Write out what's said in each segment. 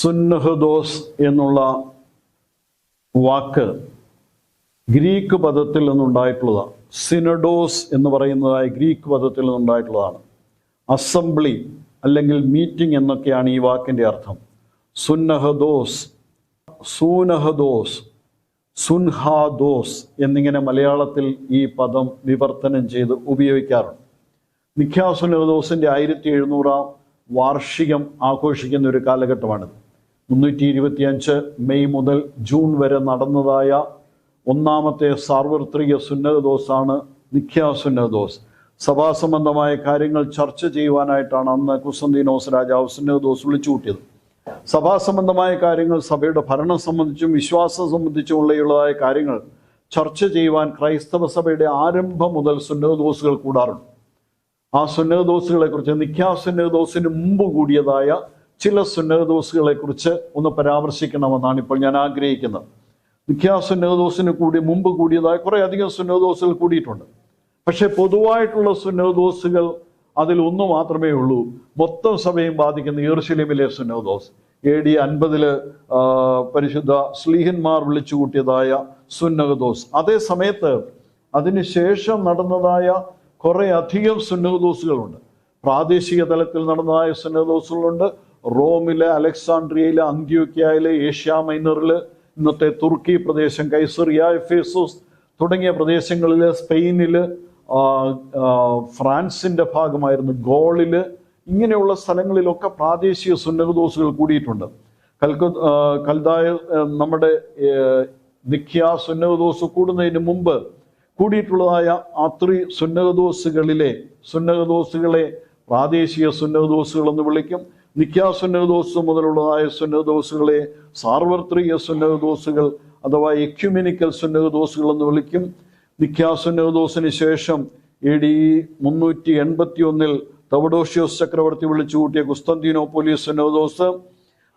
സുന്നഹദോസ് എന്നുള്ള വാക്ക് ഗ്രീക്ക് പദത്തിൽ നിന്നുണ്ടായിട്ടുള്ളതാണ് സിനഡോസ് എന്ന് പറയുന്നതായ ഗ്രീക്ക് പദത്തിൽ നിന്നുണ്ടായിട്ടുള്ളതാണ്. അസംബ്ലി അല്ലെങ്കിൽ മീറ്റിംഗ് എന്നൊക്കെയാണ് ഈ വാക്കിന്റെ അർത്ഥം. സുന്നഹദോസ് സൂനഹദോസ് സുൻഹാദോസ് എന്നിങ്ങനെ മലയാളത്തിൽ ഈ പദം വിവർത്തനം ചെയ്ത് ഉപയോഗിക്കാറുണ്ട്. നിഖ്യാസുനഹദോസിന്റെ ആയിരത്തി എഴുന്നൂറാം വാർഷികം ആഘോഷിക്കുന്ന ഒരു കാലഘട്ടമാണിത്. മുന്നൂറ്റി ഇരുപത്തിയഞ്ച് മെയ് മുതൽ ജൂൺ വരെ നടന്നതായ ഒന്നാമത്തെ സാർവത്രിക സുന്നത ദോസാണ് നിഖ്യ സുന്നത ദോസ് സഭാസംബന്ധമായ കാര്യങ്ങൾ ചർച്ച ചെയ്യുവാനായിട്ടാണ് അന്ന് കുസന്തിനോസ് രാജാവ് സുന്നഹദോസ് വിളിച്ചു കൂട്ടിയത്. സഭാസംബന്ധമായ കാര്യങ്ങൾ സഭയുടെ ഭരണം സംബന്ധിച്ചും വിശ്വാസം സംബന്ധിച്ചുമുള്ളതായ കാര്യങ്ങൾ ചർച്ച ചെയ്യുവാൻ ക്രൈസ്തവ സഭയുടെ ആരംഭം മുതൽ സുന്നത ദോസുകൾ കൂടാറുണ്ട്. ആ സുന്നത ദോസുകളെ കുറിച്ച് നിഖ്യാ സുന്നത ദോസിന് മുമ്പ് കൂടിയതായ ചില സുന്നഹദോസുകളെ കുറിച്ച് ഒന്ന് പരാമർശിക്കണമെന്നാണ് ഇപ്പോൾ ഞാൻ ആഗ്രഹിക്കുന്നത്. മിക്ക സുന്നഹദോസിന് കൂടി മുമ്പ് കൂടിയതായ കുറേ അധികം സുന്നഹദോസുകൾ കൂടിയിട്ടുണ്ട്. പക്ഷേ പൊതുവായിട്ടുള്ള സുന്നഹദോസുകൾ അതിൽ ഒന്ന് മാത്രമേ ഉള്ളൂ. മൊത്തം സഭയും ബാധിക്കുന്ന യെറുശലേമിലെ സുന്നഹദോസ്. എ ഡി അൻപതിൽ പരിശുദ്ധ സ്ലീഹന്മാർ വിളിച്ചു കൂട്ടിയതായ സുന്നഹദോസ്. അതേ സമയത്ത് അതിനുശേഷം നടന്നതായ കുറേ അധികം സുന്നഹദോസുകളുണ്ട്. പ്രാദേശിക തലത്തിൽ നടന്നതായ സുന്നഹദോസുകളുണ്ട്. റോമിലെ അലക്സാണ്ട്രിയയിലെ അന്ത്യോക്യയിലെ ഏഷ്യ മൈനറിൽ ഇന്നത്തെ തുർക്കി പ്രദേശം കൈസറിയ എഫേസോസ് തുടങ്ങിയ പ്രദേശങ്ങളിൽ ആ, ഫ്രാൻസിന്റെ ഭാഗമായിരുന്നു ഗോളിൽ. ഇങ്ങനെയുള്ള സ്ഥലങ്ങളിലൊക്കെ പ്രാദേശിക സുന്നഹദോസുകൾ കൂടിയിട്ടുണ്ട്. കൽക്ക കൽതായ നമ്മുടെ നിഖ്യ സുന്നഹദോസ് കൂടുന്നതിന് മുമ്പ് കൂടിയിട്ടുള്ളതായ അത്രി സുന്നഹദോസുകളിലെ സുന്നഹദോസുകളെ പ്രാദേശിക സുന്നഹദോസുകൾ എന്ന് വിളിക്കും. നിഖ്യ ദിവസം മുതലുള്ളതായ സുന്നഹദോസുകളെ സാർവത്രിക സുന്നഹദോസുകൾ അഥവാ എക്യുമെനിക്കൽ സുന്നഹദോസുകൾ എന്ന് വിളിക്കും. നിഖ്യ ദിവസത്തിന് ശേഷം എ ഡി മുന്നൂറ്റി എൺപത്തി ഒന്നിൽ തവഡോഷ്യോസ് ചക്രവർത്തി വിളിച്ചു കൂട്ടിയ കുസ്തന്തീനോപോലിയസ് സുന്നഹദോസ്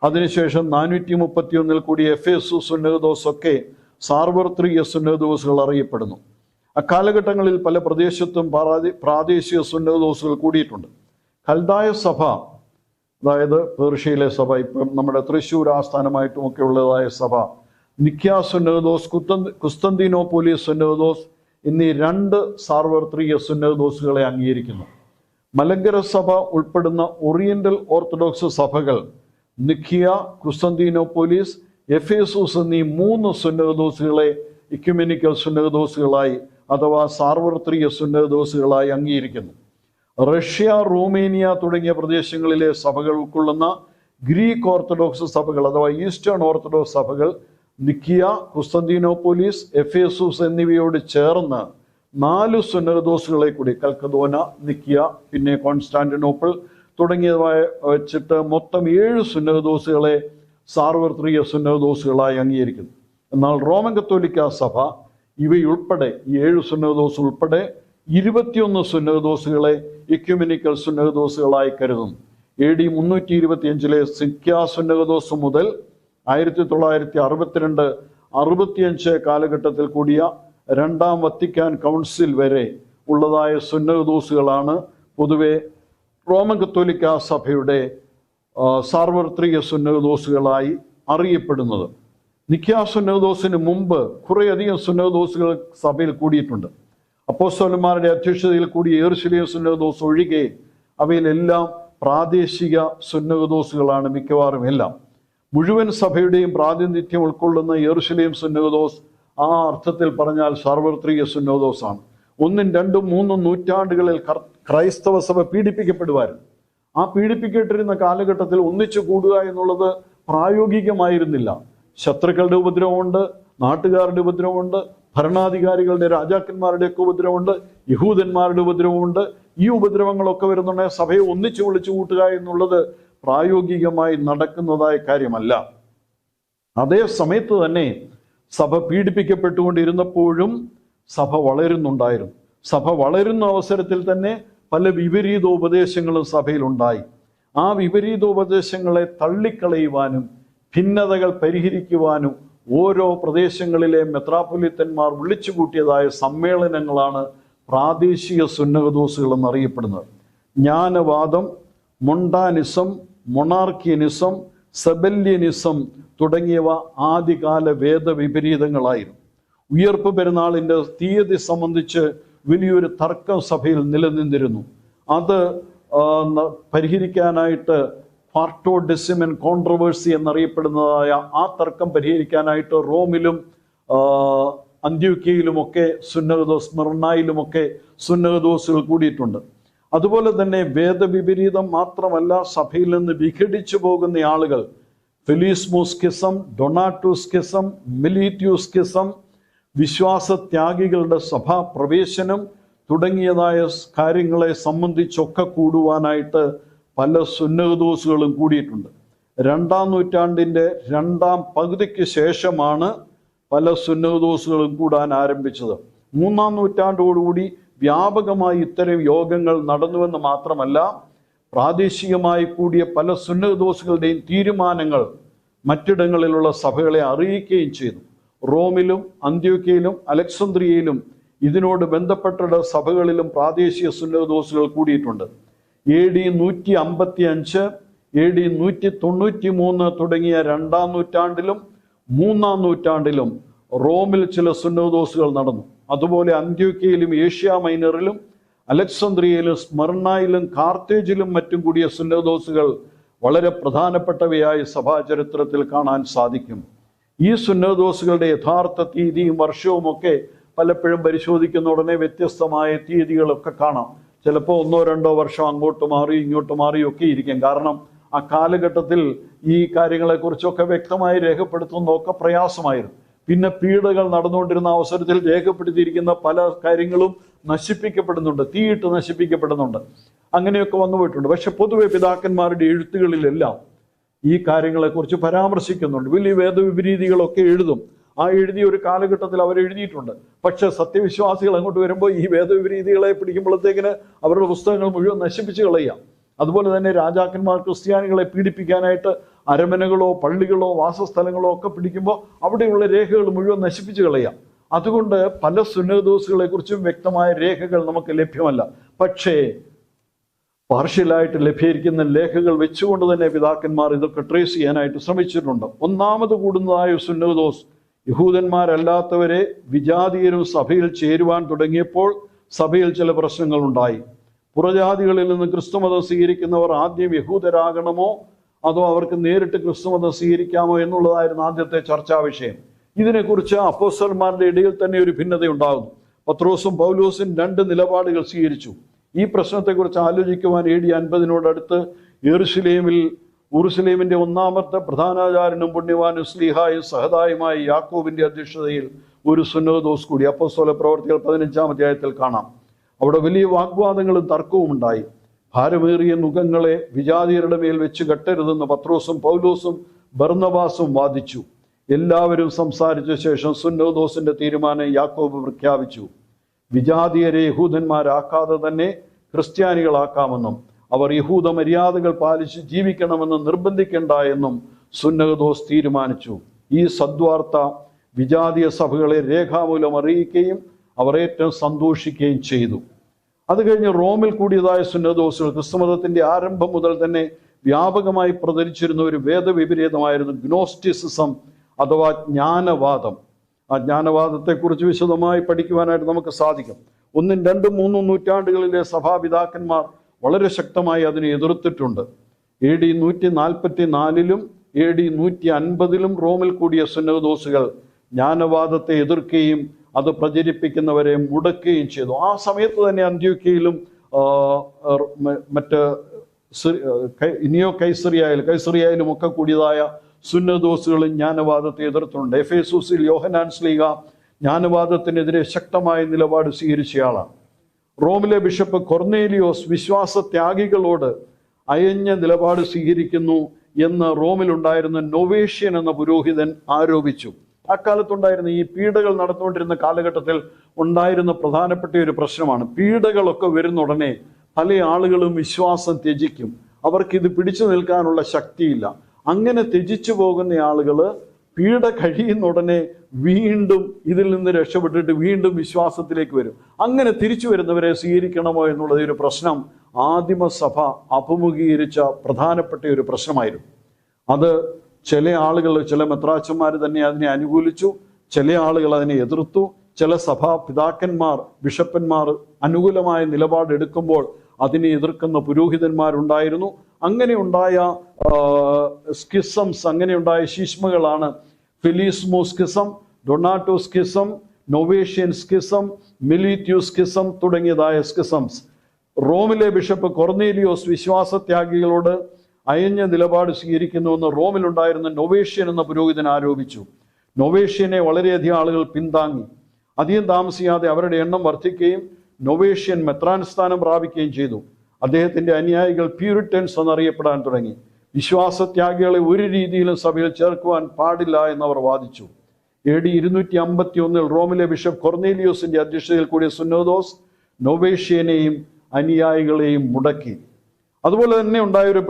അതിനുശേഷം നാനൂറ്റി മുപ്പത്തി ഒന്നിൽ കൂടി എഫ് എസ് സുന്നതോസ് ഒക്കെ സാർവത്രിക സുന്നഹദോസുകൾ അറിയപ്പെടുന്നു. അക്കാലഘട്ടങ്ങളിൽ പല പ്രദേശത്തും പ്രാദേ- പ്രാദേശിക സുന്നഹദോസുകൾ കൂടിയിട്ടുണ്ട്. ഖൽദായ സഭ അതായത് പേർഷ്യയിലെ സഭ ഇപ്പം നമ്മുടെ തൃശ്ശൂർ ആസ്ഥാനമായിട്ടും ഒക്കെ ഉള്ളതായ സഭ. നിക്യ സുന്നഹദോസ് കുത്തന്ത് കുസ്തന്തീനോപോലിയസ് സുന്നഹദോസ് എന്നീ രണ്ട് സാർവത്രിക സുന്നഹദോസുകളെ അംഗീകരിക്കുന്നു. മലങ്കര സഭ ഉൾപ്പെടുന്ന ഓറിയന്റൽ ഓർത്തഡോക്സ് സഭകൾ നിഖിയ കുസ്തന്തിനോപോലിസ് എഫേസൂസ് എന്നീ മൂന്ന് സുന്നഹദോസുകളെ ഇക്യുമെനിക്കൽ സുന്നഹദോസുകളായി അഥവാ സാർവത്രിക സുന്നഹദോസുകളായി അംഗീകരിക്കുന്നു. റഷ്യ റൂമേനിയ തുടങ്ങിയ പ്രദേശങ്ങളിലെ സഭകൾ ഉൾക്കൊള്ളുന്ന ഗ്രീക്ക് ഓർത്തഡോക്സ് സഭകൾ അഥവാ ഈസ്റ്റേൺ ഓർത്തഡോക്സ് സഭകൾ നിക്കിയ കുസ്തന്തീനോപോലിസ് എഫേസൂസ് എന്നിവയോട് ചേർന്ന് നാല് സുന്നഹദോസുകളെ കൂടി കൽക്കദോന നിക്കിയ പിന്നെ കോൺസ്റ്റാന്റിനോപ്പിൾ തുടങ്ങിയവ വെച്ചിട്ട് മൊത്തം ഏഴ് സുന്നഹദോസുകളെ സാർവത്രിക സുന്നഹദോസുകളായി അംഗീകരിക്കുന്നു. എന്നാൽ റോമൻ കത്തോലിക്ക സഭ ഇവയുൾപ്പെടെ ഈ ഏഴ് സുന്നഹദോസ് ഉൾപ്പെടെ ഇരുപത്തിയൊന്ന് സുന്നഹദോസുകളെ ഇക്യുമിനിക്കൽ സുന്നഹദോസുകളായി കരുതുന്നു. എ ഡി മുന്നൂറ്റി ഇരുപത്തിയഞ്ചിലെ സിക്യ സുന്നഹദോസ് മുതൽ ആയിരത്തി തൊള്ളായിരത്തി അറുപത്തിരണ്ട് അറുപത്തിയഞ്ച് കാലഘട്ടത്തിൽ കൂടിയ രണ്ടാം വത്തിക്കാൻ കൗൺസിൽ വരെ ഉള്ളതായ സുന്നഹദോസുകളാണ് പൊതുവെ റോമൻ കത്തോലിക്ക സഭയുടെ സാർവത്രിക സുന്നഹദോസുകളായി അറിയപ്പെടുന്നത്. നിഖ്യാ സുന്നഹദോസിന് മുമ്പ് കുറേയധികം സുന്നഹദോസുകൾ സഭയിൽ കൂടിയിട്ടുണ്ട്. അപ്പോസ്തലന്മാരുടെ അധ്യക്ഷതയിൽ കൂടി ഏർശിലിയ സുന്നഹദോസ് ഒഴികെ അവയിലെല്ലാം പ്രാദേശിക സുന്നഹദോസുകളാണ് മിക്കവാറും എല്ലാം. മുഴുവൻ സഭയുടെയും പ്രാതിനിധ്യം ഉൾക്കൊള്ളുന്ന ഏർശിലിയം സുന്നഹദോസ് ആ അർത്ഥത്തിൽ പറഞ്ഞാൽ സാർവത്രിക സുന്നകദോസാണ് ഒന്നും രണ്ടും മൂന്നും നൂറ്റാണ്ടുകളിൽ ക്രൈസ്തവ സഭ പീഡിപ്പിക്കപ്പെടുമായിരുന്നു ആ പീഡിപ്പിക്കപ്പെട്ടിരുന്ന കാലഘട്ടത്തിൽ ഒന്നിച്ചു കൂടുക എന്നുള്ളത് പ്രായോഗികമായിരുന്നില്ല. ശത്രുക്കളുടെ ഉപദ്രവമുണ്ട് നാട്ടുകാരുടെ ഉപദ്രവമുണ്ട് ഭരണാധികാരികളുടെ രാജാക്കന്മാരുടെ ഒക്കെ ഉപദ്രവമുണ്ട് യഹൂദന്മാരുടെ ഉപദ്രവമുണ്ട്. ഈ ഉപദ്രവങ്ങളൊക്കെ വരുന്നുണ്ടെങ്കിൽ സഭയെ ഒന്നിച്ചു വിളിച്ചു കൂട്ടുക എന്നുള്ളത് പ്രായോഗികമായി നടക്കുന്നതായ കാര്യമല്ല. അതേ സമയത്ത് തന്നെ സഭ പീഡിപ്പിക്കപ്പെട്ടുകൊണ്ടിരുന്നപ്പോഴും സഭ വളരുന്നുണ്ടായിരുന്നു. സഭ വളരുന്ന അവസരത്തിൽ തന്നെ പല വിപരീത ഉപദേശങ്ങളും സഭയിലുണ്ടായി. ആ വിപരീത ഉപദേശങ്ങളെ തള്ളിക്കളയുവാനും ഭിന്നതകൾ പരിഹരിക്കുവാനും ഓരോ പ്രദേശങ്ങളിലെ മെത്രാപ്പൊലിത്തന്മാർ വിളിച്ചു കൂട്ടിയതായ സമ്മേളനങ്ങളാണ് പ്രാദേശിക സുന്നഹദോസുകൾ എന്നറിയപ്പെടുന്നത്. ജ്ഞാനവാദം മൊണ്ടാനിസം മൊണാർക്കിയനിസം സെബല്യനിസം തുടങ്ങിയവ ആദ്യകാല വേദവിപരീതങ്ങളായിരുന്നു. ഉയർപ്പ് പെരുന്നാളിന്റെ തീയതി സംബന്ധിച്ച് വലിയൊരു തർക്ക സഭയിൽ നിലനിന്നിരുന്നു. അത് പരിഹരിക്കാനായിട്ട് പാർട്ടോ ഡെസിമൻ കോൺട്രവേഴ്സി എന്നറിയപ്പെടുന്നതായ ആ തർക്കം പരിഹരിക്കാനായിട്ട് റോമിലും അന്ത്യുക്കയിലുമൊക്കെ സുന്നഹദോസ് മിർണായിലുമൊക്കെ സുന്നഹദോസുകൾ കൂടിയിട്ടുണ്ട്. അതുപോലെ തന്നെ വേദവിപരീതം മാത്രമല്ല സഭയിൽ നിന്ന് വിഘടിച്ചു പോകുന്ന ആളുകൾ. ഫെലീസ്മോസ്കിസം ഡൊണാറ്റോസ്കിസം മിലീറ്റ്യൂസ്കിസം വിശ്വാസത്യാഗികളുടെ സഭാ പ്രവേശനം തുടങ്ങിയതായ കാര്യങ്ങളെ സംബന്ധിച്ചൊക്കെ കൂടുവാനായിട്ട് പല സുന്നഹദോസുകളും കൂടിയിട്ടുണ്ട്. രണ്ടാം നൂറ്റാണ്ടിന്റെ രണ്ടാം പകുതിക്ക് ശേഷമാണ് പല സുന്നഹദോസുകളും കൂടാൻ ആരംഭിച്ചത്. മൂന്നാം നൂറ്റാണ്ടോടുകൂടി വ്യാപകമായി ഇത്തരം യോഗങ്ങൾ നടന്നുവെന്ന് മാത്രമല്ല പ്രാദേശികമായി കൂടിയ പല സുന്നഹദോസുകളുടെയും തീരുമാനങ്ങൾ മറ്റിടങ്ങളിലുള്ള സഭകളെ അറിയിക്കുകയും ചെയ്തു. റോമിലും അന്ത്യോക്യയിലും അലക്സന്ദ്രിയയിലും ഇതിനോട് ബന്ധപ്പെട്ട സഭകളിലും പ്രാദേശിക സുന്നഹദോസുകൾ കൂടിയിട്ടുണ്ട്. എ ഡി നൂറ്റി അമ്പത്തി അഞ്ച് എ ഡി നൂറ്റി തൊണ്ണൂറ്റി മൂന്ന് തുടങ്ങിയ രണ്ടാം നൂറ്റാണ്ടിലും മൂന്നാം നൂറ്റാണ്ടിലും റോമിൽ ചില സുന്നദോസുകൾ നടന്നു. അതുപോലെ അന്ത്യോക്യയിലും ഏഷ്യ മൈനറിലും അലക്സന്ദ്രിയയിലും സ്മർണയിലും കാർത്തേജിലും മറ്റും കൂടിയ സുന്നദോസുകൾ വളരെ പ്രധാനപ്പെട്ടവയായി സഭാചരിത്രത്തിൽ കാണാൻ സാധിക്കും. ഈ സുന്നദോസുകളുടെ യഥാർത്ഥ തീയതിയും വർഷവും ഒക്കെ പലപ്പോഴും പരിശോധിക്കുന്ന ഉടനെ വ്യത്യസ്തമായ തീയതികളൊക്കെ കാണാം. ചിലപ്പോൾ ഒന്നോ രണ്ടോ വർഷം അങ്ങോട്ട് മാറി ഇങ്ങോട്ട് മാറിയൊക്കെ ഇരിക്കും. കാരണം ആ കാലഘട്ടത്തിൽ ഈ കാര്യങ്ങളെക്കുറിച്ചൊക്കെ വ്യക്തമായി രേഖപ്പെടുത്തുന്നതൊക്കെ പ്രയാസമായിരുന്നു. പിന്നെ പീഡകൾ നടന്നുകൊണ്ടിരുന്ന അവസരത്തിൽ രേഖപ്പെടുത്തിയിരിക്കുന്ന പല കാര്യങ്ങളും നശിപ്പിക്കപ്പെടുന്നുണ്ട്. തീയിട്ട് നശിപ്പിക്കപ്പെടുന്നുണ്ട്. അങ്ങനെയൊക്കെ വന്നു പോയിട്ടുണ്ട്. പക്ഷെ പൊതുവെ പിതാക്കന്മാരുടെ എഴുത്തുകളിലെല്ലാം ഈ കാര്യങ്ങളെക്കുറിച്ച് പരാമർശിക്കുന്നുണ്ട്. വലിയ വേദവിപരീതികളൊക്കെ എഴുതും. ആ എഴുതിയ ഒരു കാലഘട്ടത്തിൽ അവർ എഴുതിയിട്ടുണ്ട്. പക്ഷെ സത്യവിശ്വാസികൾ അങ്ങോട്ട് വരുമ്പോൾ ഈ വേദവിപരീതികളെ പിടിക്കുമ്പോഴത്തേക്കിന് അവരുടെ പുസ്തകങ്ങൾ മുഴുവൻ നശിപ്പിച്ച് കളയാം അതുപോലെ തന്നെ രാജാക്കന്മാർ ക്രിസ്ത്യാനികളെ പീഡിപ്പിക്കാനായിട്ട് അരമനകളോ പള്ളികളോ വാസസ്ഥലങ്ങളോ ഒക്കെ പിടിക്കുമ്പോൾ അവിടെയുള്ള രേഖകൾ മുഴുവൻ നശിപ്പിച്ച് കളയാം അതുകൊണ്ട് പല സുന്നദോസുകളെ കുറിച്ചും വ്യക്തമായ രേഖകൾ നമുക്ക് ലഭ്യമല്ല. പക്ഷേ പാർഷ്യലായിട്ട് ലഭ്യമായിരിക്കുന്ന ലേഖകൾ വെച്ചുകൊണ്ട് തന്നെ പിതാക്കന്മാർ ഇതൊക്കെ ട്രേസ് ചെയ്യാനായിട്ട് ശ്രമിച്ചിട്ടുണ്ട്. ഒന്നാമത് കൂടുന്നതായ സുന്നദോസ് യഹൂദന്മാരല്ലാത്തവരെ വിജാതീയരും സഭയിൽ ചേരുവാൻ തുടങ്ങിയപ്പോൾ സഭയിൽ ചില പ്രശ്നങ്ങൾ ഉണ്ടായി പുറജാതികളിൽ നിന്ന് ക്രിസ്തുമതം സ്വീകരിക്കുന്നവർ ആദ്യം യഹൂദരാകണമോ അതോ അവർക്ക് നേരിട്ട് ക്രിസ്തുമതം സ്വീകരിക്കാമോ എന്നുള്ളതായിരുന്നു ആദ്യത്തെ ചർച്ചാ വിഷയം. ഇതിനെക്കുറിച്ച് അപ്പോസ്റ്റർമാരുടെ ഇടയിൽ തന്നെ ഒരു ഭിന്നത ഉണ്ടാകുന്നു പത്രോസും പൗലോസും രണ്ട് നിലപാടുകൾ സ്വീകരിച്ചു. ഈ പ്രശ്നത്തെക്കുറിച്ച് ആലോചിക്കുവാൻ എ ഡി അൻപതിനോടടുത്ത് യെറുസലേമിൽ ഉറുസലേമിന്റെ ഒന്നാമത്തെ പ്രധാനാചാര്യനും പുണ്യവാനും സ്ലീഹായും സഹതായുമായി യാക്കോബിന്റെ അധ്യക്ഷതയിൽ ഒരു സുന്നതോസ് കൂടി. അപ്പസ്വല പ്രവർത്തികൾ പതിനഞ്ചാം അധ്യായത്തിൽ കാണാം. അവിടെ വലിയ വാഗ്വാദങ്ങളും തർക്കവും ഉണ്ടായി. ഭാരമേറിയ മുഖങ്ങളെ വിജാതിയരുടെ മേൽ വെച്ച് കെട്ടരുതെന്ന് പത്രോസും പൗലോസും ഭർണവാസും വാദിച്ചു. എല്ലാവരും സംസാരിച്ച ശേഷം സുന്നോദോസിന്റെ തീരുമാനം യാക്കോബ് പ്രഖ്യാപിച്ചു. വിജാതീയരെ യഹൂദന്മാരാക്കാതെ തന്നെ ക്രിസ്ത്യാനികളാക്കാമെന്നും അവർ യഹൂദ മര്യാദകൾ പാലിച്ച് ജീവിക്കണമെന്ന് നിർബന്ധിക്കേണ്ട എന്നും സുന്നഹദോസ് തീരുമാനിച്ചു. ഈ സദ്വാർത്ത വിജാതീയ സഭകളെ രേഖാമൂലം അറിയിക്കുകയും അവർ ഏറ്റവും സന്തോഷിക്കുകയും ചെയ്തു. അത് കഴിഞ്ഞ് റോമിൽ കൂടിയതായ സുന്നദോസുകൾ ക്രിസ്തുമതത്തിന്റെ ആരംഭം മുതൽ തന്നെ വ്യാപകമായി പ്രചരിച്ചിരുന്ന ഒരു വേദവിപരീതമായിരുന്നു ഗ്നോസ്റ്റിസിസം അഥവാ ജ്ഞാനവാദം. ആ ജ്ഞാനവാദത്തെക്കുറിച്ച് വിശദമായി പഠിക്കുവാനായിട്ട് നമുക്ക് സാധിക്കും. ഒന്നും രണ്ടും മൂന്നും നൂറ്റാണ്ടുകളിലെ സഭാപിതാക്കന്മാർ വളരെ ശക്തമായി അതിനെ എതിർത്തിട്ടുണ്ട്. എ ഡി നൂറ്റി നാൽപ്പത്തി നാലിലും എ ഡി നൂറ്റി അൻപതിലും റോമിൽ കൂടിയ സുന്നദോസുകൾ ജ്ഞാനവാദത്തെ എതിർക്കുകയും അത് പ്രചരിപ്പിക്കുന്നവരെ മുടക്കുകയും ചെയ്തു. ആ സമയത്ത് തന്നെ അന്ത്യോക്കയിലും മറ്റ് ഇനിയോ കൈസറിയായാലും കൈസറിയായാലും ഒക്കെ കൂടിയതായ സുന്നദോസുകളും ജ്ഞാനവാദത്തെ എതിർത്തുണ്ട് എഫേസൂസിൽ യോഹനാൻ സ്ലീഗ ജ്ഞാനവാദത്തിനെതിരെ ശക്തമായ നിലപാട് സ്വീകരിച്ചയാളാണ്. റോമിലെ ബിഷപ്പ് കൊർന്നേലിയോസ് വിശ്വാസത്യാഗികളോട് അയഞ്ഞ നിലപാട് സ്വീകരിക്കുന്നു എന്ന് റോമിലുണ്ടായിരുന്ന നൊവേഷ്യൻ എന്ന പുരോഹിതൻ ആരോപിച്ചു. അക്കാലത്തുണ്ടായിരുന്ന ഈ പീഡകൾ നടന്നുകൊണ്ടിരുന്ന കാലഘട്ടത്തിൽ ഉണ്ടായിരുന്ന പ്രധാനപ്പെട്ട ഒരു പ്രശ്നമാണ്. പീഡകളൊക്കെ വരുന്ന ഉടനെ പല ആളുകളും വിശ്വാസം ത്യജിക്കും. അവർക്ക് ഇത് പിടിച്ചു നിൽക്കാനുള്ള ശക്തിയില്ല. അങ്ങനെ ത്യജിച്ചു പോകുന്ന ആളുകൾ പീഡ കഴിയുന്ന ഉടനെ വീണ്ടും ഇതിൽ നിന്ന് രക്ഷപ്പെട്ടിട്ട് വീണ്ടും വിശ്വാസത്തിലേക്ക് വരും. അങ്ങനെ തിരിച്ചു വരുന്നവരെ സ്വീകരിക്കണമോ എന്നുള്ളത് ഒരു പ്രശ്നം ആദിമസഭ അഭിമുഖീകരിച്ച പ്രധാനപ്പെട്ട ഒരു പ്രശ്നമായിരുന്നു. അത് ചില ആളുകൾ ചില മെത്രാച്ചന്മാർ തന്നെ അതിനെ അനുകൂലിച്ചു ചില ആളുകൾ അതിനെ എതിർത്തു ചില സഭാ പിതാക്കന്മാർ ബിഷപ്പന്മാർ അനുകൂലമായ നിലപാടെടുക്കുമ്പോൾ അതിനെ എതിർക്കുന്ന പുരോഹിതന്മാരുണ്ടായിരുന്നു. അങ്ങനെ ഉണ്ടായ സ്കിസംസ് അങ്ങനെ ഉണ്ടായ ശീഷ്മകളാണ്. ഫിലിസ്മോ schism Donato schism Novatian schism Meletian schism തുടങ്ങിയതായ schisms. റോമിലെ ബിഷപ്പ് കൊർനേലിയോസ് വിശ്വാസത്യാഗികളോട് അയഞ്ഞ നിലപാട് സ്വീകരിക്കുന്നുവെന്ന് റോമിലുണ്ടായിരുന്ന നൊവേഷ്യൻ എന്ന പുരോഹിതൻ ആരോപിച്ചു. നൊവേഷ്യനെ വളരെയധികം ആളുകൾ പിന്താങ്ങി. അധികം താമസിയാതെ അവരുടെ എണ്ണം വർദ്ധിക്കുകയും നൊവേഷ്യൻ മെത്രാൻ സ്ഥാനം പ്രാപിക്കുകയും ചെയ്തു. അദ്ദേഹത്തിന്റെ അനുയായികൾ പ്യൂരിറ്റൻസ് എന്നറിയപ്പെടാൻ തുടങ്ങി. വിശ്വാസത്യാഗികളെ ഒരു രീതിയിലും സഭയിൽ ചേർക്കുവാൻ പാടില്ല എന്നവർ വാദിച്ചു. എ ഡി ഇരുന്നൂറ്റി അമ്പത്തി ഒന്നിൽ റോമിലെ ബിഷപ്പ് കൊർന്നേലിയോസിന്റെ അധ്യക്ഷതയിൽ കൂടിയ സുന്നോദോസ് നൊവേഷ്യനെയും അനുയായികളെയും മുടക്കി. അതുപോലെ തന്നെ ഉണ്ടായ ഒരു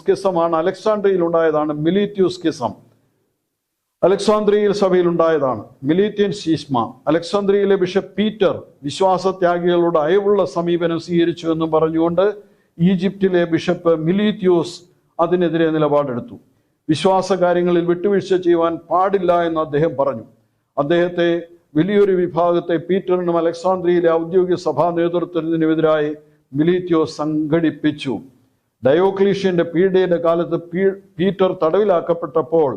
സ്കിസമാണ് അലക്സാണ്ട്രിയയിൽ ഉണ്ടായതാണ് മിലിറ്റ്യൂ സ്കിസം. അലക്സാന്ദ്രിയയിൽ സഭയിൽ ഉണ്ടായതാണ് മിലീറ്റിയൻ സീസ്മ അലക്സാന്ദ്രിയയിലെ ബിഷപ്പ് പീറ്റർ വിശ്വാസത്യാഗികളോട് അയവുള്ള സമീപനം സ്വീകരിച്ചു എന്നും പറഞ്ഞുകൊണ്ട് ഈജിപ്തിലെ ബിഷപ്പ് മിലീത്യോസ് അതിനെതിരെ നിലപാടെടുത്തു. വിശ്വാസ കാര്യങ്ങളിൽ വിട്ടുവീഴ്ച ചെയ്യുവാൻ പാടില്ല എന്ന് അദ്ദേഹം പറഞ്ഞു. അദ്ദേഹത്തെ വലിയൊരു വിഭാഗത്തെ പീറ്ററിനും അലക്സാന്ദ്രിയയിലെ ഔദ്യോഗിക സഭാ നേതൃത്വത്തിനുമെതിരായി മിലീത്യോസ് സംഘടിപ്പിച്ചു. ഡയോക്ലീഷ്യന്റെ പീഡയുടെ കാലത്ത് പീറ്റർ തടവിലാക്കപ്പെട്ടപ്പോൾ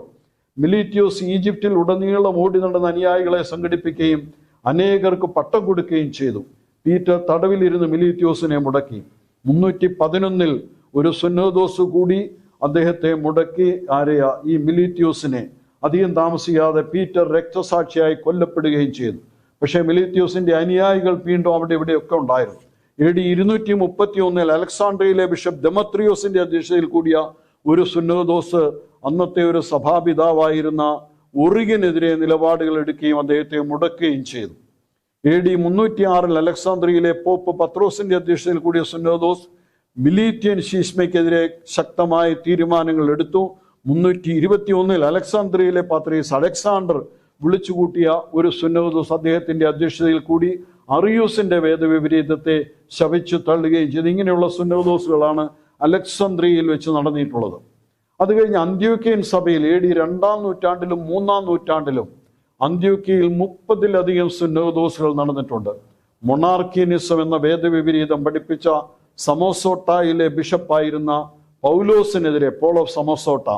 മിലീറ്റിയോസ് ഈജിപ്തിൽ ഉടനീളം ഓടി നടന്ന അനുയായികളെ സംഘടിപ്പിക്കുകയും അനേകർക്ക് പട്ടം കൊടുക്കുകയും ചെയ്തു. പീറ്റർ തടവിലിരുന്ന് മിലീറ്റിയോസിനെ മുടക്കി. മുന്നൂറ്റി പതിനൊന്നിൽ ഒരു സുന്നോദോസ് കൂടി അദ്ദേഹത്തെ മുടക്കി. ആരെയ? ഈ മിലീറ്റിയോസിനെ. അധികം താമസിയാതെ പീറ്റർ രക്തസാക്ഷിയായി കൊല്ലപ്പെടുകയും ചെയ്തു. പക്ഷേ മിലീറ്റിയോസിന്റെ അനുയായികൾ വീണ്ടും അവിടെ ഇവിടെയൊക്കെ ഉണ്ടായിരുന്നു. എ ഡി ഇരുന്നൂറ്റി മുപ്പത്തി ഒന്നിൽ അലക്സാണ്ട്രയിലെ ബിഷപ്പ് ഡെമത്രിയോസിന്റെ അധ്യക്ഷതയിൽ കൂടിയ ഒരു സുന്നോദോസ് അന്നത്തെ ഒരു സഭാപിതാവായിരുന്ന ഒറിഗിനെതിരെ നിലപാടുകൾ എടുക്കുകയും അദ്ദേഹത്തെ മുടക്കുകയും ചെയ്തു. എ ഡി മുന്നൂറ്റി ആറിൽ അലക്സാന്ദ്രിയയിലെ പോപ്പ് പത്രോസിന്റെ അധ്യക്ഷതയിൽ കൂടിയ സുന്നോദോസ് മിലീറ്റിയൻ ശീഷ്മയ്ക്കെതിരെ ശക്തമായ തീരുമാനങ്ങൾ എടുത്തു. മുന്നൂറ്റി ഇരുപത്തി ഒന്നിൽ അലക്സാന്ദ്രിയയിലെ പാത്രീസ് അലക്സാണ്ടർ വിളിച്ചുകൂട്ടിയ ഒരു സുന്നോദോസ് അദ്ദേഹത്തിന്റെ അധ്യക്ഷതയിൽ കൂടി അറിയൂസിന്റെ വേദവിപരീതത്തെ ശവിച്ചു തള്ളുകയും ചെയ്തു. ഇങ്ങനെയുള്ള സുന്നോദോസുകളാണ് അലക്സാന്ദ്രിയയിൽ വെച്ച് നടന്നിട്ടുള്ളത്. അത് കഴിഞ്ഞ് അന്ത്യോക്യൻ സഭയിൽ എ ഡി രണ്ടാം നൂറ്റാണ്ടിലും മൂന്നാം നൂറ്റാണ്ടിലും അന്ത്യോക്യയിൽ മുപ്പതിലധികം സുന്നോദോസുകൾ നടന്നിട്ടുണ്ട്. മൊണാർക്കിയനിസം എന്ന വേദവിപരീതം പഠിപ്പിച്ച സമോസോട്ടയിലെ ബിഷപ്പായിരുന്ന പൗലോസിനെതിരെ പോൾ ഓഫ് സമോസോട്ട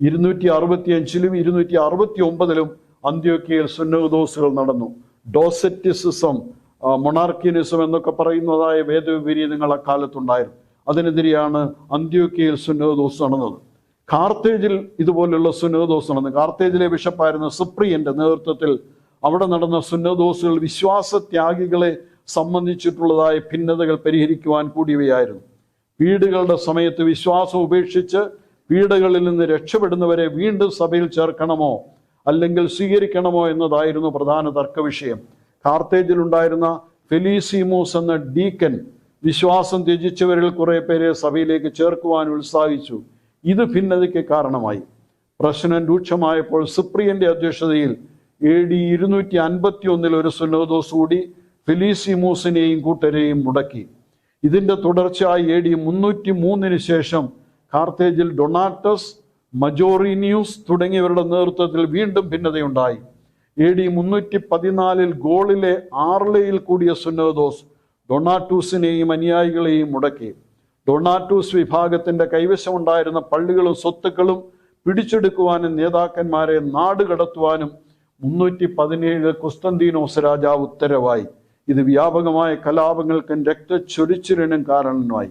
ഇരുന്നൂറ്റി അറുപത്തി അഞ്ചിലും ഇരുന്നൂറ്റി അറുപത്തി ഒമ്പതിലും അന്ത്യോക്യയിൽ സുന്നോദോസുകൾ നടന്നു. ഡോസറ്റിസിസം മൊണാർക്കിയനിസം എന്നൊക്കെ പറയുന്നതായ വേദവിപരീതങ്ങൾ അക്കാലത്തുണ്ടായിരുന്നു. അതിനെതിരെയാണ് അന്ത്യോക്യയിൽ സുന്നോദോസ് നടന്നത്. കാർത്തേജിൽ ഇതുപോലെയുള്ള സുന്നോദോസ് നടന്നു കാർത്തേജിലെ ബിഷപ്പായിരുന്ന സുപ്രിയന്റെ നേതൃത്വത്തിൽ അവിടെ നടന്ന സുന്നോദോസുകൾ വിശ്വാസത്യാഗികളെ സംബന്ധിച്ചിട്ടുള്ളതായ ഭിന്നതകൾ പരിഹരിക്കുവാൻ കൂടിയവയായിരുന്നു. വീടുകളുടെ സമയത്ത് വിശ്വാസം ഉപേക്ഷിച്ച് വീടുകളിൽ നിന്ന് രക്ഷപ്പെടുന്നവരെ വീണ്ടും സഭയിൽ ചേർക്കണമോ അല്ലെങ്കിൽ സ്വീകരിക്കണമോ എന്നതായിരുന്നു പ്രധാന തർക്ക വിഷയം കാർത്തേജിൽ ഉണ്ടായിരുന്ന ഫെലീസിമോസ് എന്ന ഡീക്കൻ വിശ്വാസം ത്യജിച്ചവരിൽ കുറെ പേരെ സഭയിലേക്ക് ചേർക്കുവാൻ ഉത്സാഹിച്ചു. ഇത് ഭിന്നതയ്ക്ക് കാരണമായി. പ്രശ്നം രൂക്ഷമായപ്പോൾ സുപ്രിയന്റെ അധ്യക്ഷതയിൽ എ ഡി ഇരുന്നൂറ്റി അൻപത്തി ഒന്നിൽ ഒരു സുനോദോസ് കൂടി ഫിലീസിമൂസിനെയും കൂട്ടരെയും മുടക്കി. ഇതിന്റെ തുടർച്ചയായി എ ഡി മുന്നൂറ്റി മൂന്നിന് ശേഷം കാർത്തേജിൽ ഡൊണാറ്റസ് മജോറിനിയൂസ് തുടങ്ങിയവരുടെ നേതൃത്വത്തിൽ വീണ്ടും ഭിന്നതയുണ്ടായി. എ ഡി മുന്നൂറ്റി പതിനാലിൽ ഗോളിലെ ആർലയിൽ കൂടിയ സുന്നോദോസ് ഡൊണാട്ടൂസിനെയും അനുയായികളെയും മുടക്കി. ഡൊണാറ്റൂസ് വിഭാഗത്തിന്റെ കൈവശമുണ്ടായിരുന്ന പള്ളികളും സ്വത്തുക്കളും പിടിച്ചെടുക്കുവാനും നേതാക്കന്മാരെ നാട് കടത്തുവാനും മുന്നൂറ്റി പതിനേഴ് കുസ്തന്തീനോസ് രാജാവ് ഉത്തരവായി. ഇത് വ്യാപകമായ കലാപങ്ങൾക്കും രക്തച്ചൊരിച്ചിലിനും കാരണമായി.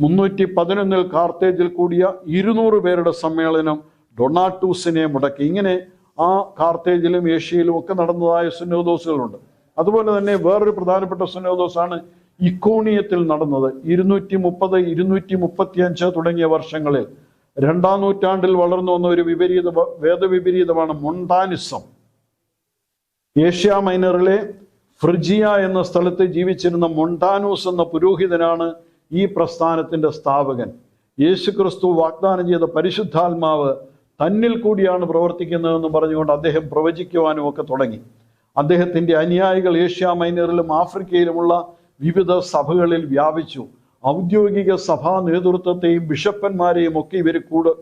മുന്നൂറ്റി പതിനൊന്നിൽ കാർത്തേജിൽ കൂടിയ ഇരുന്നൂറ് പേരുടെ സമ്മേളനം ഡൊണാട്ടൂസിനെ മുടക്കി. ഇങ്ങനെ ആ കാർത്തേജിലും ഏഷ്യയിലും ഒക്കെ നടന്നതായ സുന്നോദോസുകളുണ്ട് അതുപോലെ തന്നെ വേറൊരു പ്രധാനപ്പെട്ട സുനോദോസാണ് ഇക്കോണിയത്തിൽ നടന്നത്. ഇരുന്നൂറ്റി മുപ്പത് ഇരുന്നൂറ്റി മുപ്പത്തി അഞ്ച് തുടങ്ങിയ വർഷങ്ങളിൽ രണ്ടാം നൂറ്റാണ്ടിൽ വളർന്നു വന്ന ഒരു വിപരീത വേദവിപരീതമാണ് മൊണ്ടാനിസം. ഏഷ്യ മൈനറിലെ ഫ്രിജിയ എന്ന സ്ഥലത്ത് ജീവിച്ചിരുന്ന മൊണ്ടാനൂസ് എന്ന പുരോഹിതനാണ് ഈ പ്രസ്ഥാനത്തിന്റെ സ്ഥാപകൻ. യേശുക്രിസ്തു വാഗ്ദാനം ചെയ്ത പരിശുദ്ധാത്മാവ് തന്നിൽ കൂടിയാണ് പ്രവർത്തിക്കുന്നതെന്ന് പറഞ്ഞുകൊണ്ട് അദ്ദേഹം പ്രവചിക്കുവാനും ഒക്കെ തുടങ്ങി. അദ്ദേഹത്തിന്റെ അനുയായികൾ ഏഷ്യ മൈനറിലും ആഫ്രിക്കയിലുമുള്ള വിവിധ സഭകളിൽ വ്യാപിച്ചു. ഔദ്യോഗിക സഭാ നേതൃത്വത്തെയും ബിഷപ്പന്മാരെയും ഒക്കെ ഇവർ കൂടെ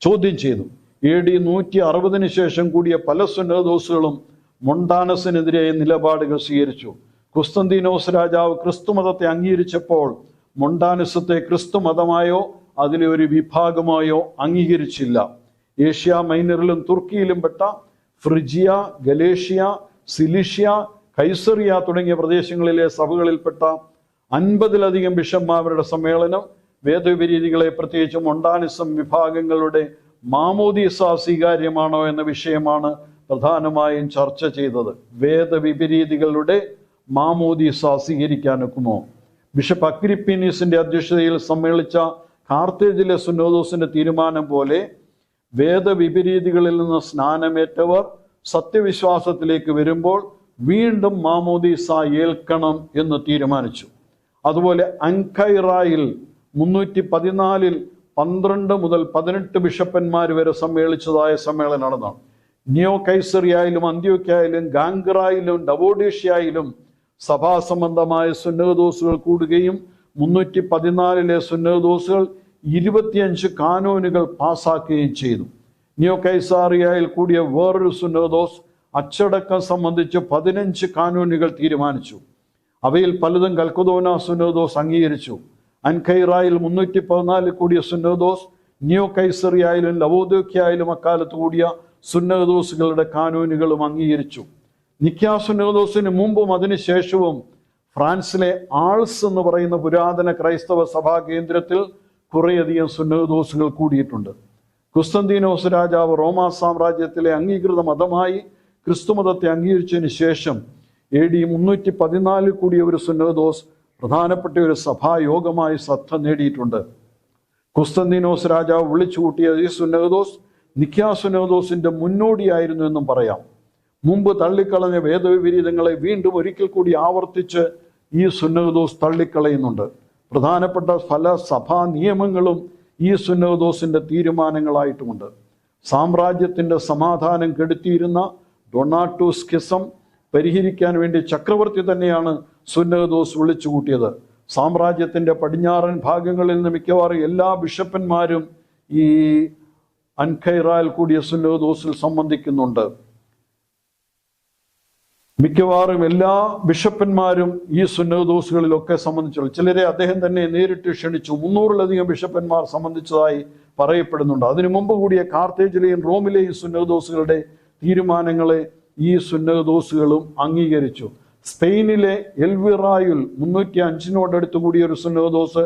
ചോദ്യം ചെയ്തു. എ ഡി നൂറ്റി അറുപതിന് ശേഷം കൂടിയ പല സുന്നതോസുകളും മൊണ്ടാനസിനെതിരെ നിലപാടുകൾ സ്വീകരിച്ചു. കുസ്തന്തീനോസ് രാജാവ് ക്രിസ്തുമതത്തെ അംഗീകരിച്ചപ്പോൾ മൊണ്ടാനസത്തെ ക്രിസ്തുമതമായോ അതിലെ ഒരു വിഭാഗമായോ അംഗീകരിച്ചില്ല. ഏഷ്യ മൈനറിലും തുർക്കിയിലും പെട്ട ഫ്രിജിയ ഗലേഷ്യ സിലിഷ്യ കൈസറിയ തുടങ്ങിയ പ്രദേശങ്ങളിലെ സഭകളിൽപ്പെട്ട അൻപതിലധികം ബിഷപ്പ്മാരുടെ സമ്മേളനം വേദവിരീതികളെ പ്രത്യേകിച്ചും മൊണ്ടാനിസം വിഭാഗങ്ങളുടെ മാമോദീസ സ്വീകാര്യമാണോ എന്ന വിഷയമാണ് പ്രധാനമായും ചർച്ച ചെയ്തത്. വേദവിപരീതികളുടെ മാമോദീസ സ്വീകരിക്കാനൊക്കുമോ? ബിഷപ്പ് അക്രിപ്പീനീസിന്റെ അധ്യക്ഷതയിൽ സമ്മേളിച്ച കാർത്തേജിലെ സുനോദോസിന്റെ തീരുമാനം പോലെ വേദവിപരീതികളിൽ നിന്ന് സ്നാനമേറ്റവർ സത്യവിശ്വാസത്തിലേക്ക് വരുമ്പോൾ വീണ്ടും മാമോദീസ ഏൽക്കണം എന്ന് തീരുമാനിച്ചു. അതുപോലെ അൻഖൈറായിൽ മുന്നൂറ്റി പതിനാലിൽ പന്ത്രണ്ട് മുതൽ പതിനെട്ട് ബിഷപ്പന്മാർ വരെ സമ്മേളിച്ചതായ സമ്മേളനം നടന്നതാണ് നിയോ കൈസറിയായാലും അന്ത്യോക്കായാലും ഗാംഗ്രായിലും ഡവോഡേഷ്യയിലും സഭാസംബന്ധമായ സുന്നഹദോസുകൾ കൂടുകയും മുന്നൂറ്റി പതിനാലിലെ സുന്നഹദോസുകൾ ഇരുപത്തിയഞ്ച് കാനോനുകൾ പാസാക്കുകയും ചെയ്തു. നിയോ കൈസാറിയയിൽ കൂടിയ വേറൊരു സുനോദോസ് അച്ചടക്കം സംബന്ധിച്ച് പതിനഞ്ച് കാനൂനുകൾ തീരുമാനിച്ചു. അവയിൽ പലതും കൽക്കുതോന സുനോദോസ് അംഗീകരിച്ചു. അൻഖൈറായിൽ മുന്നൂറ്റി പതിനാലിൽ കൂടിയ സുന്നോദോസ് ന്യൂ കൈസറിയായാലും ലവോദോക്കിയായാലും അക്കാലത്ത് കൂടിയ സുന്നദോസുകളുടെ കാനൂനുകളും അംഗീകരിച്ചു. നിക്യാ സുന്നോദോസിന് മുമ്പും അതിനുശേഷവും ഫ്രാൻസിലെ ആൾസ് എന്ന് പറയുന്ന പുരാതന ക്രൈസ്തവ സഭാ കേന്ദ്രത്തിൽ കുറേയധികം സുന്നദോസുകൾ കൂടിയിട്ടുണ്ട്. കുസ്തന്തീനോസ് രാജാവ് റോമാ സാമ്രാജ്യത്തിലെ അംഗീകൃത മതമായി ക്രിസ്തുമതത്തെ അംഗീകരിച്ചതിന് ശേഷം എ ഡി മുന്നൂറ്റി പതിനാലിൽ കൂടിയ ഒരു സുന്നതോസ് പ്രധാനപ്പെട്ട ഒരു സഭായോഗമായി ശ്രദ്ധ നേടിയിട്ടുണ്ട്. കുസ്തന്തീനോസ് രാജാവ് വിളിച്ചു കൂട്ടിയ ഈ സുന്നതോസ് നിക്യാ സുന്നോദോസിന്റെ മുന്നോടിയായിരുന്നു എന്നും പറയാം. മുമ്പ് തള്ളിക്കളഞ്ഞ വേദവിപരീതങ്ങളെ വീണ്ടും ഒരിക്കൽ കൂടി ആവർത്തിച്ച് ഈ സുന്നതോസ് തള്ളിക്കളയുന്നുണ്ട്. പ്രധാനപ്പെട്ട പല സഭാ നിയമങ്ങളും ഈ സുന്നോദോസിന്റെ തീരുമാനങ്ങളായിട്ടുമുണ്ട്. സാമ്രാജ്യത്തിന്റെ സമാധാനം കെടുത്തിയിരുന്ന ഡൊണാട്ടോസ്കിസം പരിഹരിക്കാൻ വേണ്ടി ചക്രവർത്തി തന്നെയാണ് സുന്നഹദോസ് വിളിച്ചു കൂട്ടിയത് സാമ്രാജ്യത്തിന്റെ പടിഞ്ഞാറൻ ഭാഗങ്ങളിൽ നിന്ന് മിക്കവാറും എല്ലാ ബിഷപ്പന്മാരും ഈ അൻഖൈറായിൽ കൂടിയ സുന്നഹദോസിൽ സംബന്ധിക്കുന്നുണ്ട്. മിക്കവാറും എല്ലാ ബിഷപ്പന്മാരും ഈ സുന്നഹദോസുകളിലൊക്കെ സംബന്ധിച്ചുള്ള ചിലരെ അദ്ദേഹം തന്നെ നേരിട്ട് ക്ഷണിച്ചു. മുന്നൂറിലധികം ബിഷപ്പന്മാർ സംബന്ധിച്ചതായി പറയപ്പെടുന്നുണ്ട്. അതിനു മുമ്പ് കൂടിയ കാർത്തേജിലെയും റോമിലെയും സുന്നഹദോസുകളുടെ തീരുമാനങ്ങളെ ഈ സുന്നഹദോസുകളും അംഗീകരിച്ചു. സ്പെയിനിലെ എൽവിറായുൽ മുന്നൂറ്റി അഞ്ചിനോടടുത്ത് കൂടിയ ഒരു സുന്നഹദോസ്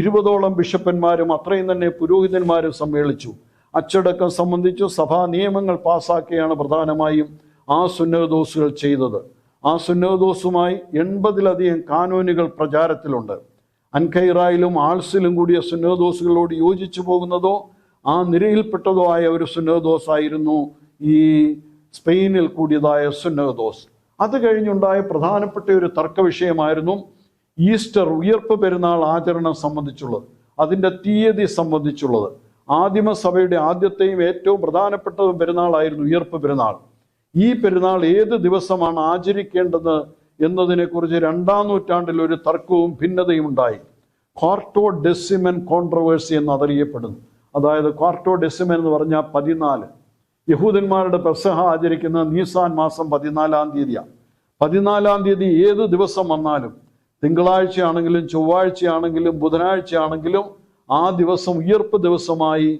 ഇരുപതോളം ബിഷപ്പന്മാരും അത്രയും തന്നെ പുരോഹിതന്മാരും സമ്മേളിച്ചു. അച്ചടക്കം സംബന്ധിച്ചു സഭാ നിയമങ്ങൾ പാസാക്കിയാണ് പ്രധാനമായും ആ സുന്നതോസുകൾ ചെയ്തത്. ആ സുന്നതോസുമായി എൺപതിലധികം കാനൂനുകൾ പ്രചാരത്തിലുണ്ട്. അൻഖൈറായിലും ആൾസിലും കൂടിയ സുന്നതോസുകളോട് യോജിച്ചു പോകുന്നതോ ആ നിരയിൽപ്പെട്ടതോ ആയ ഒരു സുന്നഹദോസ് ആയിരുന്നു ഈ സ്പെയിനിൽ കൂടിയതായ സുന്നതോസ് അത് കഴിഞ്ഞുണ്ടായ പ്രധാനപ്പെട്ട ഒരു തർക്ക വിഷയമായിരുന്നു ഈസ്റ്റർ ഉയർപ്പ് പെരുന്നാൾ ആചരണം സംബന്ധിച്ചുള്ളത് അതിന്റെ തീയതി സംബന്ധിച്ചുള്ളത്. ആദിമസഭയുടെ ആദ്യത്തെയും ഏറ്റവും പ്രധാനപ്പെട്ട പെരുന്നാളായിരുന്നു ഉയർപ്പ് പെരുന്നാൾ. ഈ പെരുന്നാൾ ഏത് ദിവസമാണ് ആചരിക്കേണ്ടത് എന്നതിനെക്കുറിച്ച് രണ്ടാം നൂറ്റാണ്ടിൽ ഒരു തർക്കവും ഭിന്നതയും ഉണ്ടായി. ക്വാർട്ടോ ഡെസിമൻ കോൺട്രവേഴ്സി എന്ന് അതറിയപ്പെടുന്നു അതായത് ക്വാർട്ടോ ഡെസിമൻ എന്ന് പറഞ്ഞാൽ പതിനാല്. യഹൂദന്മാരുടെ പ്രസഹ ആചരിക്കുന്ന നീസാൻ മാസം പതിനാലാം തീയതിയാണ് പതിനാലാം തീയതി ഏത് ദിവസം വന്നാലും തിങ്കളാഴ്ചയാണെങ്കിലും ചൊവ്വാഴ്ചയാണെങ്കിലും ബുധനാഴ്ചയാണെങ്കിലും ആ ദിവസം ഉയർപ്പ് ദിവസമായി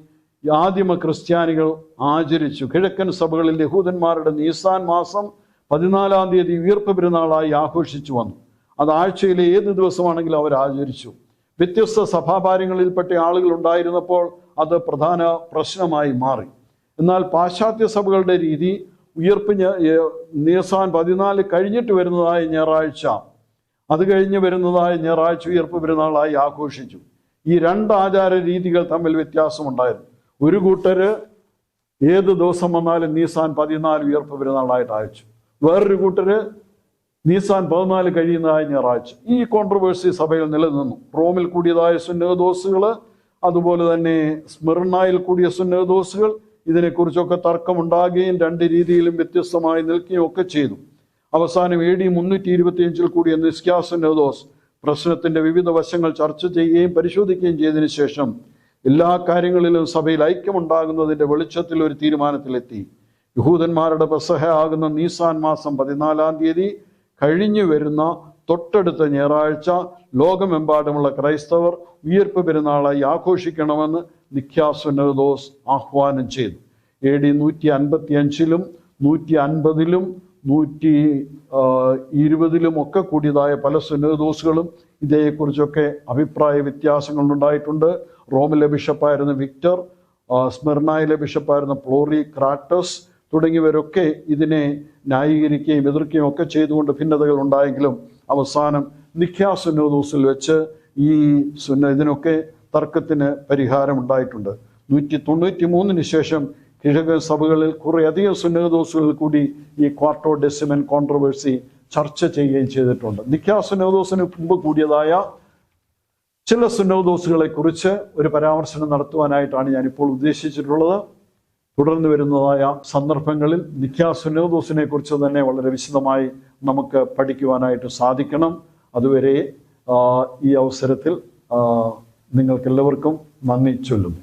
ആദിമ ക്രിസ്ത്യാനികൾ ആചരിച്ചു. കിഴക്കൻ സഭകളിൽ യഹൂദന്മാരുടെ നീസാൻ മാസം പതിനാലാം തീയതി ഉയർപ്പ് പെരുന്നാളായി ആഘോഷിച്ചു വന്നു. അത് ആഴ്ചയിലെ ഏത് ദിവസമാണെങ്കിലും അവർ ആചരിച്ചു. വ്യത്യസ്ത സഭാഭാരങ്ങളിൽപ്പെട്ട ആളുകൾ ഉണ്ടായിരുന്നപ്പോൾ അത് പ്രധാന പ്രശ്നമായി മാറി. എന്നാൽ പാശ്ചാത്യ സഭകളുടെ രീതി ഉയർപ്പ് നീസാൻ പതിനാല് കഴിഞ്ഞിട്ട് വരുന്നതായ ഞായറാഴ്ച. അത് കഴിഞ്ഞ് വരുന്നതായ ഞായറാഴ്ച ഉയർപ്പ് പെരുന്നാളായി ആഘോഷിച്ചു. ഈ രണ്ട് ആചാര രീതികൾ തമ്മിൽ വ്യത്യാസമുണ്ടായിരുന്നു. ഒരു കൂട്ടര് ഏത് ദിവസം വന്നാലും നീസാൻ പതിനാല് ഉയർപ്പ് പെരുന്നാളായിട്ട് അയച്ചു വേറൊരു കൂട്ടര് നീസാൻ പതിനാല് കഴിയുന്നതായി ഞായറാഴ്ച. ഈ കോൺട്രവേഴ്സി സഭയിൽ നിലനിന്നു. റോമിൽ കൂടിയതായ സുന്നഹദോസുകൾ അതുപോലെ തന്നെ സ്മിർണായിൽ കൂടിയ സുന്നഹദോസുകൾ ഇതിനെക്കുറിച്ചൊക്കെ തർക്കമുണ്ടാകുകയും രണ്ട് രീതിയിലും വ്യത്യസ്തമായി നിൽക്കുകയും ഒക്കെ ചെയ്തു. അവസാനം എ ഡി മുന്നൂറ്റി ഇരുപത്തിയഞ്ചിൽ കൂടിയ നിസ്ക്യാസുന്നഹദോസ് പ്രശ്നത്തിന്റെ വിവിധ വശങ്ങൾ ചർച്ച ചെയ്യുകയും പരിശോധിക്കുകയും ചെയ്തതിനു ശേഷം എല്ലാ കാര്യങ്ങളിലും സഭയിൽ ഐക്യമുണ്ടാകുന്നതിന്റെ വെളിച്ചത്തിൽ ഒരു തീരുമാനത്തിലെത്തി. യഹൂദന്മാരുടെ പെസഹ ആകുന്ന നീസാൻ മാസം പതിനാലാം തീയതി കഴിഞ്ഞു വരുന്ന തൊട്ടടുത്ത ഞായറാഴ്ച ലോകമെമ്പാടുമുള്ള ക്രൈസ്തവർ ഉയർപ്പ് പെരുന്നാളായി ആഘോഷിക്കണമെന്ന് നിഖ്യാസുനദോസ് ആഹ്വാനം ചെയ്തു. എ ഡി നൂറ്റി അൻപത്തി അഞ്ചിലും നൂറ്റി അൻപതിലും നൂറ്റി ആ, ഇരുപതിലും ഒക്കെ കൂടിയതായ പല സുന്നദോസുകളും ഇതേക്കുറിച്ചൊക്കെ അഭിപ്രായ വ്യത്യാസങ്ങൾ ഉണ്ടായിട്ടുണ്ട് റോമിലെ ബിഷപ്പായിരുന്ന വിക്ടർ സ്മിർണായിലെ ബിഷപ്പായിരുന്ന പ്ലോറി ക്രാറ്റസ് തുടങ്ങിയവരൊക്കെ ഇതിനെ ന്യായീകരിക്കുകയും എതിർക്കുകയും ഒക്കെ ചെയ്തുകൊണ്ട് ഭിന്നതകൾ ഉണ്ടായെങ്കിലും അവസാനം നിഖ്യാ സുനോദോസിൽ വെച്ച് ഈ സുന്ന ഇതിനൊക്കെ തർക്കത്തിന് പരിഹാരം ഉണ്ടായിട്ടുണ്ട് നൂറ്റി തൊണ്ണൂറ്റി മൂന്നിന് ശേഷം കിഴക്ക് സഭകളിൽ കുറെ അധികം സുന്നതോസുകൾ കൂടി ഈ ക്വാർട്ടോ ഡെസിമൻ കോൺട്രവേഴ്സി ചർച്ച ചെയ്യുകയും ചെയ്തിട്ടുണ്ട്. നിക്കാ നിഖ്യാസുന്നോദോസിന് മുമ്പ് കൂടിയതായ ചില സുന്നോദോസുകളെ കുറിച്ച് ഒരു പരാമർശനം നടത്തുവാനായിട്ടാണ് ഞാനിപ്പോൾ ഉദ്ദേശിച്ചിട്ടുള്ളത്. തുടർന്ന് വരുന്നതായ സന്ദർഭങ്ങളിൽ നിക്കാ നിഖ്യാസുന്നോദോസിനെ കുറിച്ച് തന്നെ വളരെ വിശദമായി നമുക്ക് പഠിക്കുവാനായിട്ട് സാധിക്കണം. അതുവരെ ഈ അവസരത്തിൽ നിങ്ങൾക്കെല്ലാവർക്കും നന്ദി ചൊല്ലുന്നു.